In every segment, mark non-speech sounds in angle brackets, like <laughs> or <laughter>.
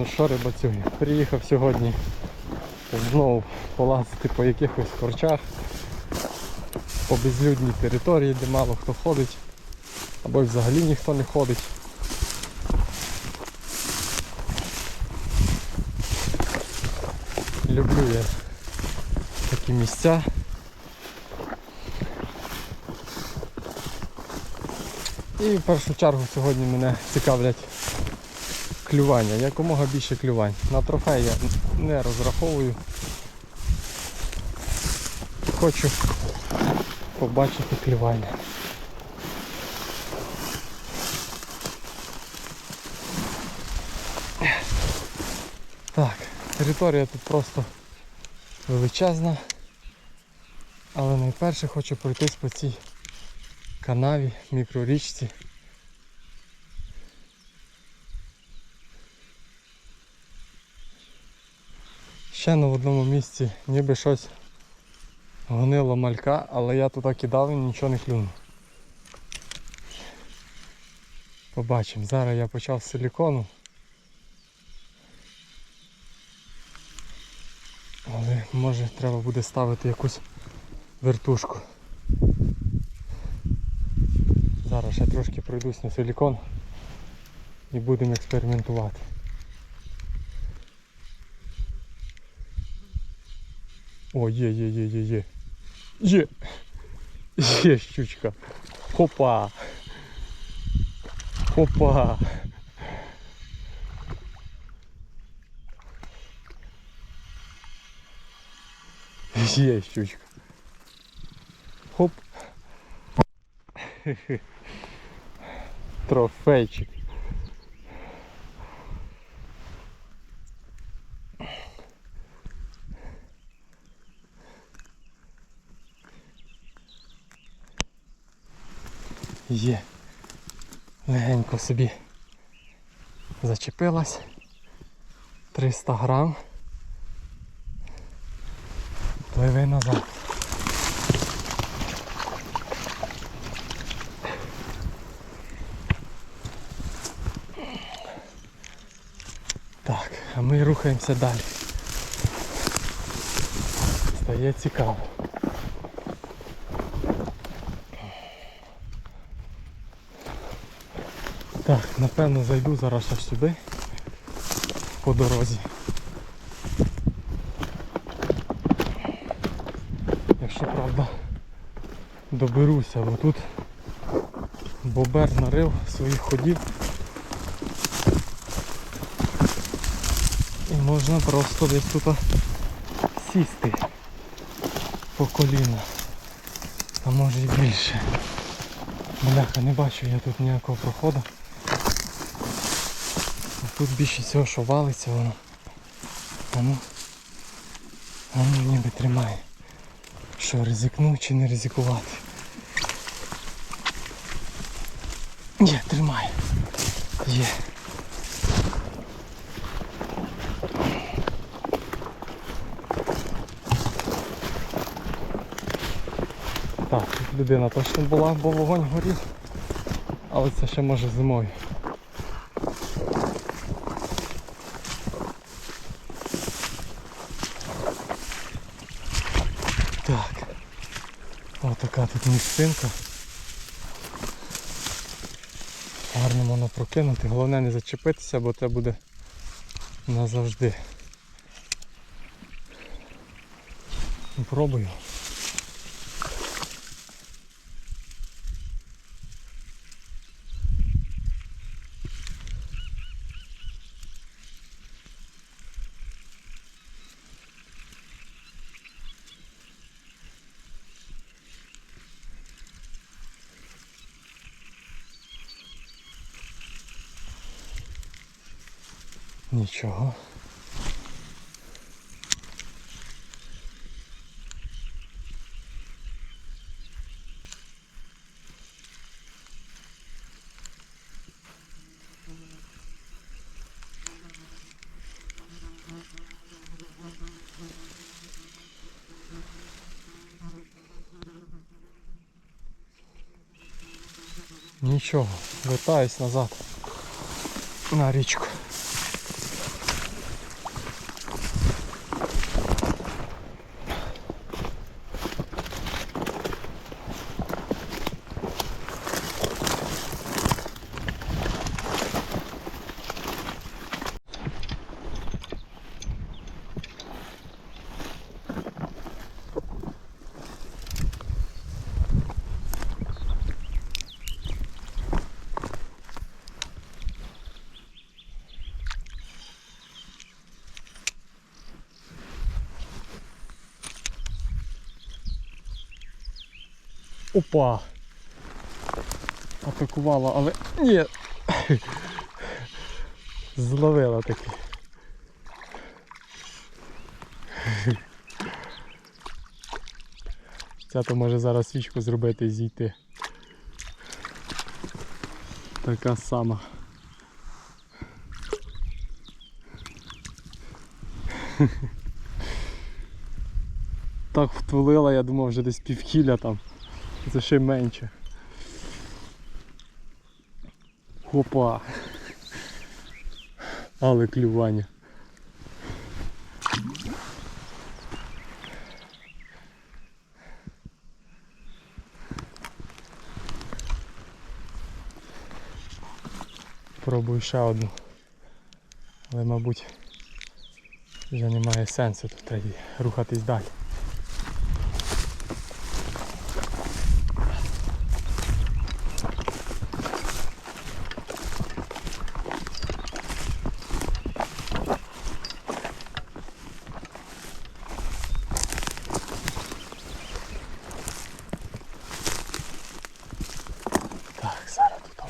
Ну що, рибацюги, приїхав сьогодні знову полазити по якихось корчах, по безлюдній території, де мало хто ходить, або взагалі ніхто не ходить. Люблю я такі місця. І в першу чергу сьогодні мене цікавлять клювання, якомога більше клювань. На трофей я не розраховую. Хочу побачити клювання. Так, територія тут просто величезна. Але найперше хочу пройтись по цій канаві, мікрорічці. Ще на одному місці ніби щось гонило малька, але я туди кидав і нічого не клюнув. Побачимо. Зараз я почав з силікону. Але може треба буде ставити якусь вертушку. Зараз ще трошки пройдусь на силікон і будемо експериментувати. О, є, є, є, є, є. Є. Є щучка. Хопа. Хопа. Є щучка. Хоп. Трофейчик. Є. Легенько собі зачепилась. 300 грам. Пливи назад. Так, а ми рухаємося далі. Стає цікаво. Так, напевно зайду зараз аж сюди по дорозі. Якщо правда доберуся, бо тут бобер нарив своїх ходів і можна просто десь тут сісти по коліна. А може і більше. Бляха, не бачу я тут ніякого проходу. Тут більше всього, що валиться воно. А ну ніби тримає. Що, ризикну чи не ризикувати? Є, тримає. Є. Так, тут людина точно була, бо вогонь горів. Але це ще може зимою. Так. Отака тут місцинка. Гарно воно прокинути. Головне не зачепитися, бо це буде назавжди. Пробую. Нічого. Нічого, вертаюсь назад на річку. Опа! Атакувала, але ні. Зловила таки. Ця то може зараз свічку зробити і зійти. Така сама. Так втулила, я думав вже десь півкіля там. Це ще менше. Опа. Але клювання. Пробую ще одну. Але мабуть вже немає сенсу тут треба рухатись далі. Так, зараз тут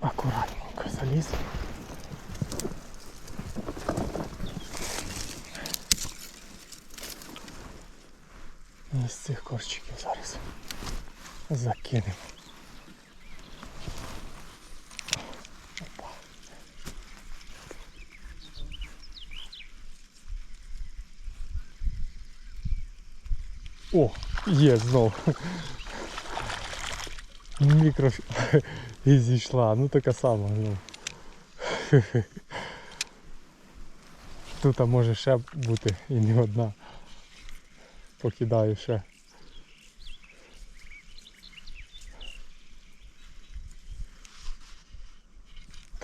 акуратненько заліз. І з цих корчиків зараз закинемо. О, є знов. Мікро <laughs> і зійшла, ну така сама. Ну. <laughs> Тут може ще бути і не одна. Покидаю ще.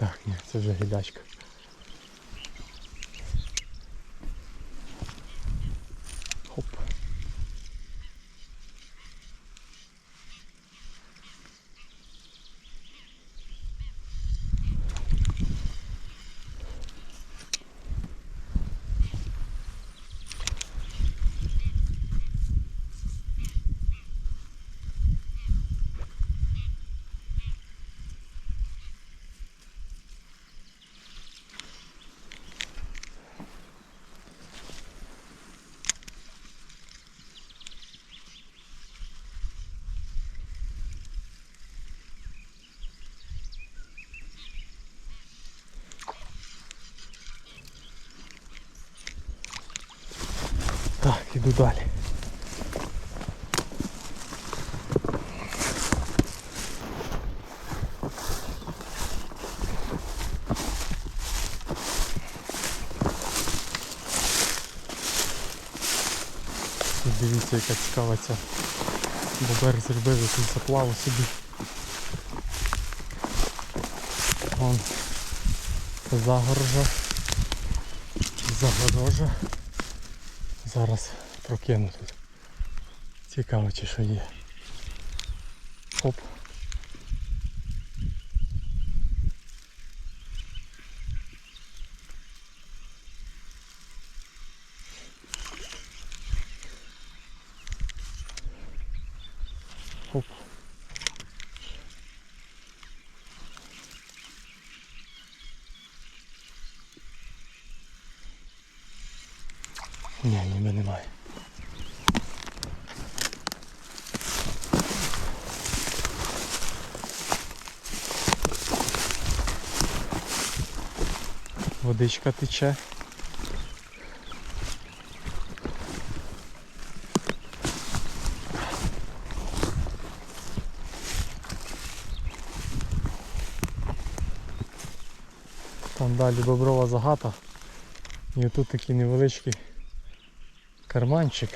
Так, ні, це вже гілячка. Хоп. Так, іду далі. Дивіться, яка цікава ця бобер зробив якусь заплаву собі. Вон загорожа. Загорожа. Зараз прокину тут. Цікаво чи що є. Оп. Ні. Водичка тече. Там далі боброва загата. І тут такий невеличкий карманчик.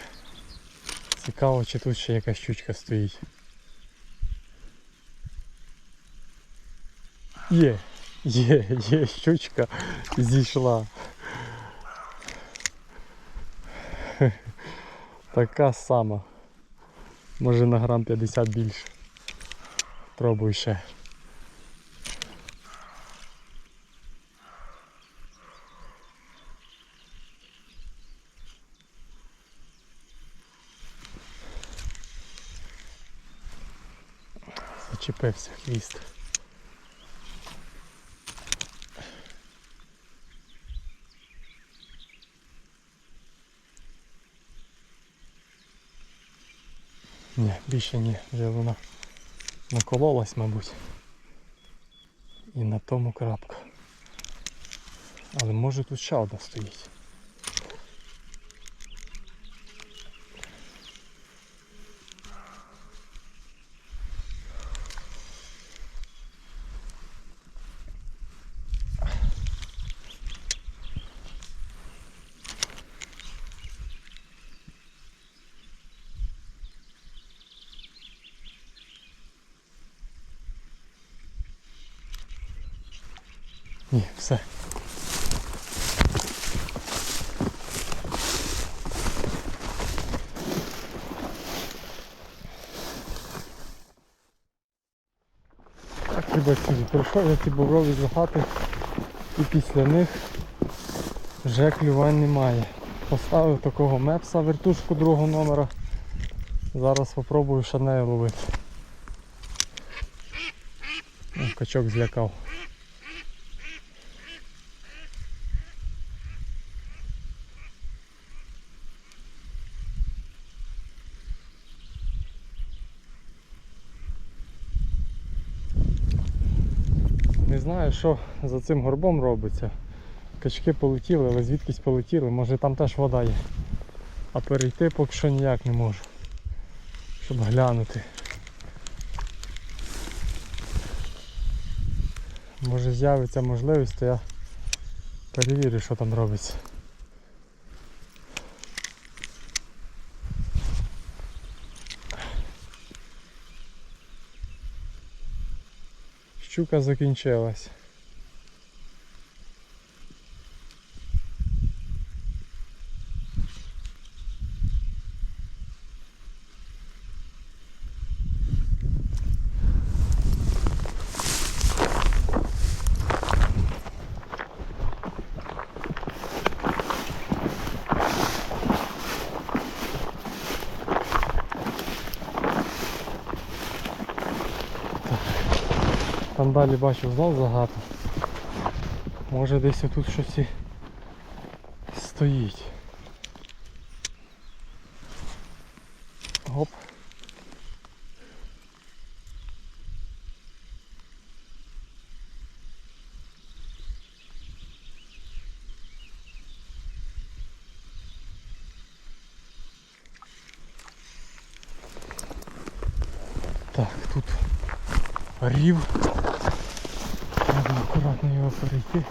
Цікаво, чи тут ще якась щучка стоїть. Є, є, є, щучка зійшла. Така сама. Може на грам 50 більше. Пробуй ще. Зачепився хвіст. Ні, більше ні, вже вона накололась, мабуть. І на тому крапка. Але може тут ще одна стоїть. Ні, все. Так, рибаки, прийшов я ці боброві загати і після них вже клювань немає. Поставив такого мепса вертушку другого номера. Зараз спробую ще нею ловити. О, Качок злякав. Не знаю, що за цим горбом робиться. Качки полетіли, але звідкись полетіли, може там теж вода є. А перейти поки що ніяк не можу. Щоб глянути. Може з'явиться можливість, то я перевірю, що там робиться. Щука закінчилась. Там далі бачу знов загато. Може десь тут щось і стоїть. Гоп. Так, тут рів. Акуратно його перейти.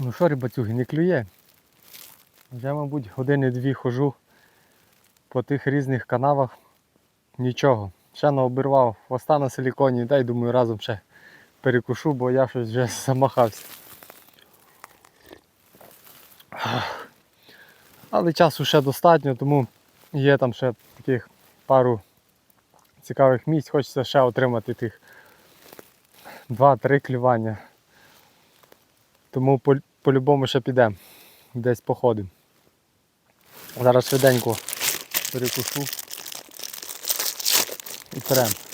Ну що, рибацюги, не клює. Вже, мабуть, години-дві хожу по тих різних канавах. Нічого. Ще не обірвав хвоста на силіконі, дай думаю разом ще перекушу, бо я щось вже замахався. Але часу ще достатньо, тому є там ще таких пару цікавих місць, хочеться ще отримати тих 2-3 клювання. Тому по-любому ще підемо. Десь походимо. Зараз швиденько перекушу і прям.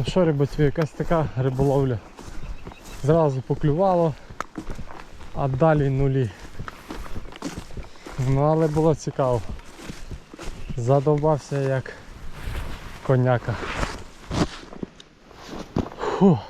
Ну що, рибацю, якась така риболовля. Зразу поклювало, а далі нулі. Ну але було цікаво. Задовбався як коняка. Фух.